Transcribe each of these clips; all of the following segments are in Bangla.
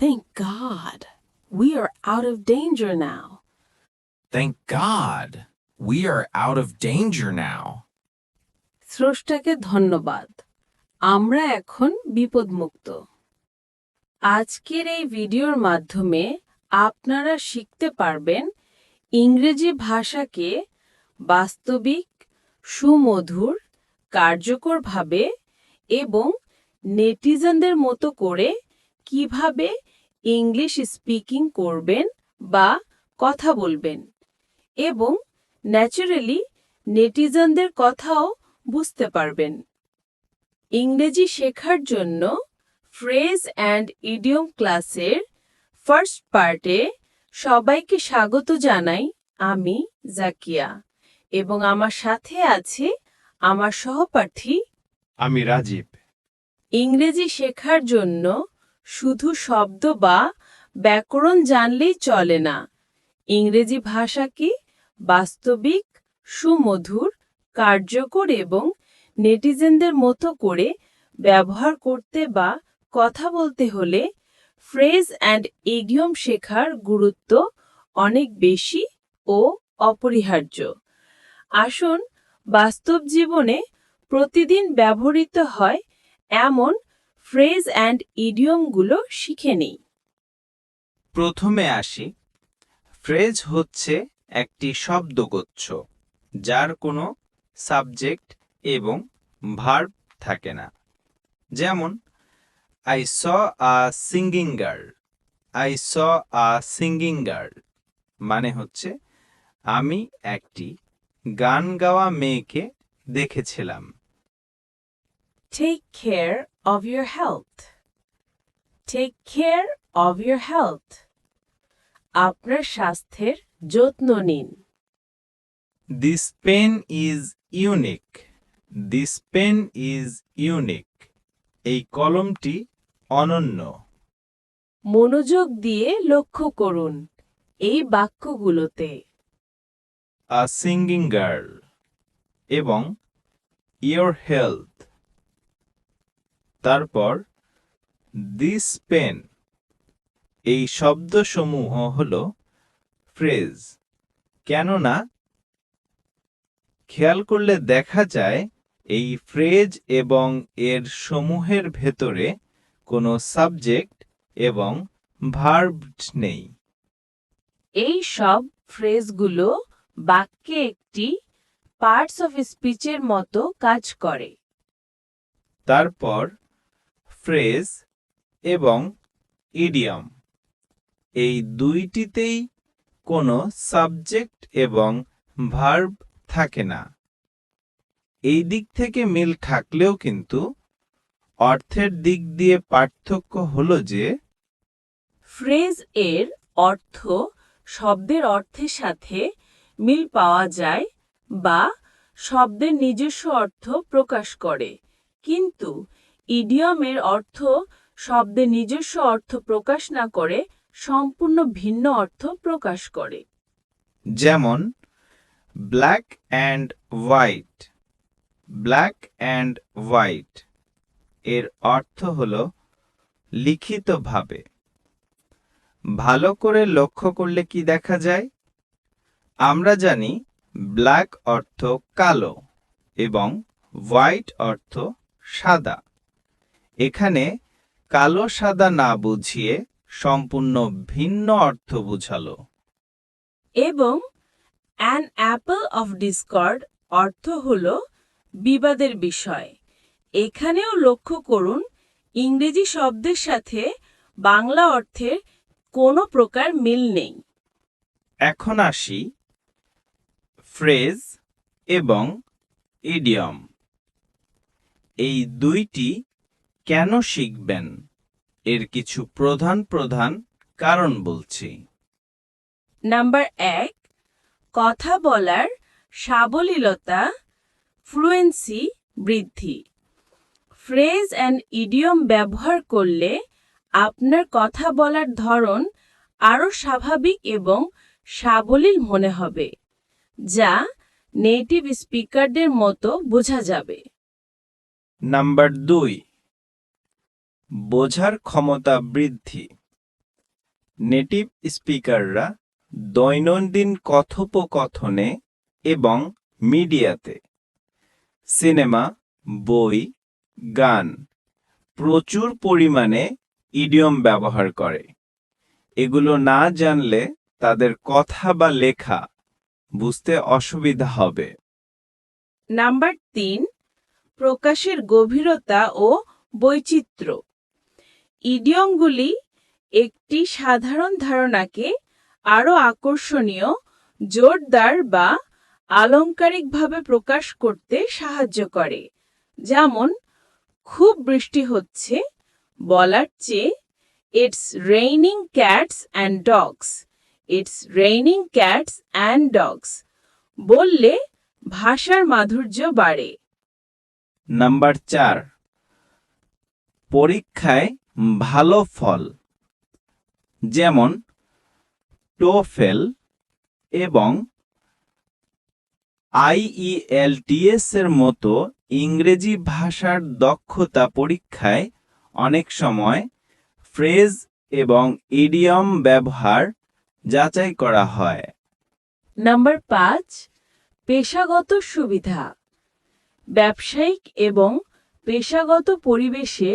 Thank God. We are out of danger now. Thank God. We are out of danger now. স্রষ্টাকে ধন্যবাদ আমরা এখন বিপদমুক্ত আজকের এই ভিডিওর মাধ্যমে আপনারা শিখতে পারবেন ইংরেজি ভাষাকে বাস্তবিক সুমধুর কার্যকরভাবে এবং নেটিজনদের মতো করে কীভাবে ইংলিশ স্পিকিং করবেন বা কথা বলবেন। এবং ন্যাচারালি নেটিজনদের কথাও বুঝতে পারবেন। ইংরেজি শেখার জন্য ফ্রেজ অ্যান্ড ইডিয়ম ক্লাসের ফার্স্ট পার্টে সবাইকে স্বাগত জানাই আমি জাকিয়া। এবং আমার সাথে আছে আমার সহপাঠী আমি রাজীব। ইংরেজি শেখার জন্য শুধু শব্দ বা ব্যাকরণ জানলেই চলে না। ইংরেজি ভাষাকে বাস্তবিক, সুমধুর, কার্যকর এবং নেটিজেনদের মতো করে ব্যবহার করতে বা কথা বলতে হলে ফ্রেজ অ্যান্ড ইডিয়ম শেখার গুরুত্ব অনেক বেশি ও অপরিহার্য। আসুন, বাস্তব জীবনে প্রতিদিন ব্যবহৃত হয় এমন ফ্রেজ অ্যান্ড ইডিয়মগুলো শিখে নেই। প্রথমে আসি। ফ্রেজ হচ্ছে একটি শব্দগুচ্ছ যার কোনো সাবজেক্ট এবং ভার্ব থাকে না। যেমন I saw a singing girl I saw a singing girl মানে হচ্ছে আমি একটি গান গাওয়া মেয়েকে দেখেছিলাম। Take care of your health. Take care of your health. আপনার স্বাস্থ্যের যত্ন নিন this pen is unique this pen is unique এই কলমটি অনন্য। মনোযোগ দিয়ে লক্ষ্য করুন এই বাক্যগুলোতে। আ সিঙ্গিং গার্ল এবং ইয়োর হেলথ তারপর দিস পেন এই শব্দসমূহ হল ফ্রেজ কেননা খেয়াল করলে দেখা যায় এই ফ্রেজ এবং এর সমূহের ভেতরে কোনো সাবজেক্ট এবং ভার্ব নেই। এই সব ফ্রেজগুলো বাক্যে একটি পার্টস অফ স্পিচের মতো কাজ করে। তারপর ফ্রেজ এবং ইডিয়াম এই দুইটিতেই কোনো সাবজেক্ট এবং ভার্ব থাকে না। এই দিক থেকে মিল থাকলেও কিন্তু অর্থের দিক দিয়ে পার্থক্য হলো যে ফ্রেজ এর অর্থ শব্দের অর্থের সাথে মিল পাওয়া যায় বা শব্দের নিজস্ব অর্থ প্রকাশ করে। কিন্তু ইডিয়মের অর্থ শব্দে নিজস্ব অর্থ প্রকাশ না করে সম্পূর্ণ ভিন্ন অর্থ প্রকাশ করে। যেমন black and white black and white এর অর্থ হল লিখিতভাবে। ভালো করে লক্ষ্য করলে কি দেখা যায়? আমরা জানি ব্ল্যাক অর্থ কালো এবং হোয়াইট অর্থ সাদা। এখানে কালো সাদা না বুঝিয়ে সম্পূর্ণ ভিন্ন অর্থ বুঝালো। এবং অ্যান অ্যাপল অফ ডিসকর্ড অর্থ হল বিবাদের বিষয়। এখানেও লক্ষ্য করুন ইংরেজি শব্দের সাথে বাংলা অর্থের কোনো প্রকার মিল নেই। এখন আসি ফ্রেজ এবং ইডিয়ম এই দুইটি কেন শিখবেন? এর কিছু প্রধান প্রধান কারণ বলছি। নাম্বার এক কথা বলার সাবলীলতা ফ্লুয়েন্সি বৃদ্ধি। ফ্রেজ অ্যান্ড ইডিয়ম ব্যবহার করলে আপনার কথা বলার ধরন আরও স্বাভাবিক এবং সাবলীল মনে হবে যা নেটিভ স্পিকারদের মতো বোঝা যাবে। নাম্বার দুই বোঝার ক্ষমতা বৃদ্ধি। নেটিভ স্পিকাররা দৈনন্দিন কথোপকথনে এবং মিডিয়াতে সিনেমা, বই, গান প্রচুর পরিমাণে ইডিয়ম ব্যবহার করে। এগুলো না জানলে তাদের কথা বা লেখা বুঝতে অসুবিধা হবে। নাম্বার তিন, প্রকাশের গভীরতা ও বৈচিত্র্য। ইডিয়মগুলি একটি সাধারণ ধারণাকে আরও আকর্ষণীয়, জোরদার বা আলংকারিকভাবে প্রকাশ করতে সাহায্য করে। যেমন, খুব বৃষ্টি হচ্ছে, বলার চেয়ে it's raining cats and dogs it's raining cats and dogs বললে ভাষার মাধুর্য বাড়ে। নাম্বার চার, পরীক্ষায় ভালো ফল, যেমন টোফেল এবং আইইএলটিএস এর মতো ইংরেজি ভাষার দক্ষতা পরীক্ষায় অনেক সময় ফ্রেজ এবং ইডিয়ম ব্যবহার যাচাই করা হয়। নাম্বার পাঁচ, পেশাগত সুবিধা। ব্যবসায়িক এবং পেশাগত পরিবেশে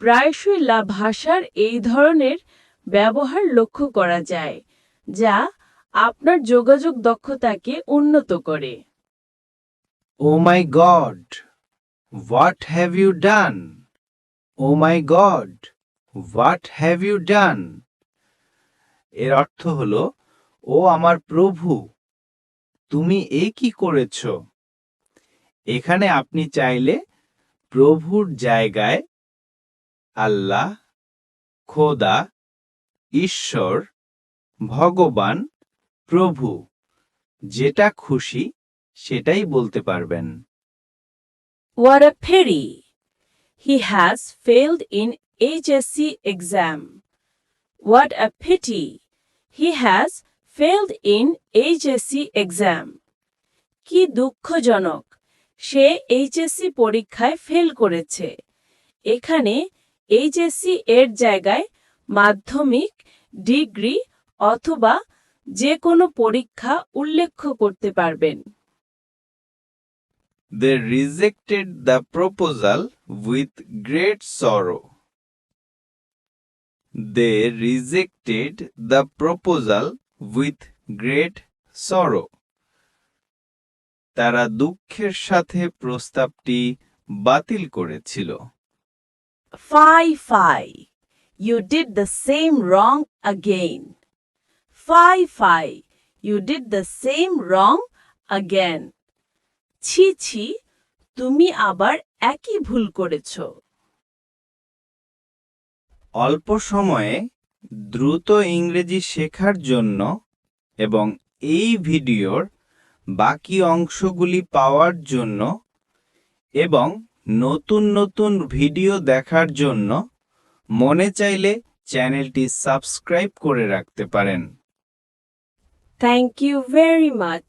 প্রায়শই লা ভাষার এই ধরনের ব্যবহার লক্ষ্য করা যায়, যা আপনার যোগাযোগ দক্ষতাকে উন্নত করে। ও my god what have you done oh my god what have you done এর অর্থ হলো, ও আমার প্রভু, তুমি এ কি করেছ? এখানে আপনি চাইলে প্রভুর জায়গায় আল্লাহ খোদা ঈশ্বর ভগবান প্রভু যেটা খুশি সেটাই বলতে পারবেন What a pity! He has failed in HSC exam. What a pity! He has failed in HSC exam. কি দুঃখজনক সে এইচএসসি পরীক্ষায় ফেল করেছে এখানে এইচএসসি এর জায়গায় মাধ্যমিক, ডিগ্রি অথবা যে কোনো পরীক্ষা উল্লেখ করতে পারবেন। They rejected the proposal with great sorrow they rejected the proposal with great sorrow তারা দুঃখের সাথে প্রস্তাবটি বাতিল করেছিল। Fie, fie, you did the same wrong again. Fie, fie, you did the same wrong again. ছি ছি তুমি আবার একই ভুল করেছ অল্প সময়ে দ্রুত ইংরেজি শেখার জন্য এবং এই ভিডিওর বাকি অংশগুলি পাওয়ার জন্য এবং নতুন নতুন ভিডিও দেখার জন্য মনে চাইলে চ্যানেলটি সাবস্ক্রাইব করে রাখতে পারেন। Thank you very much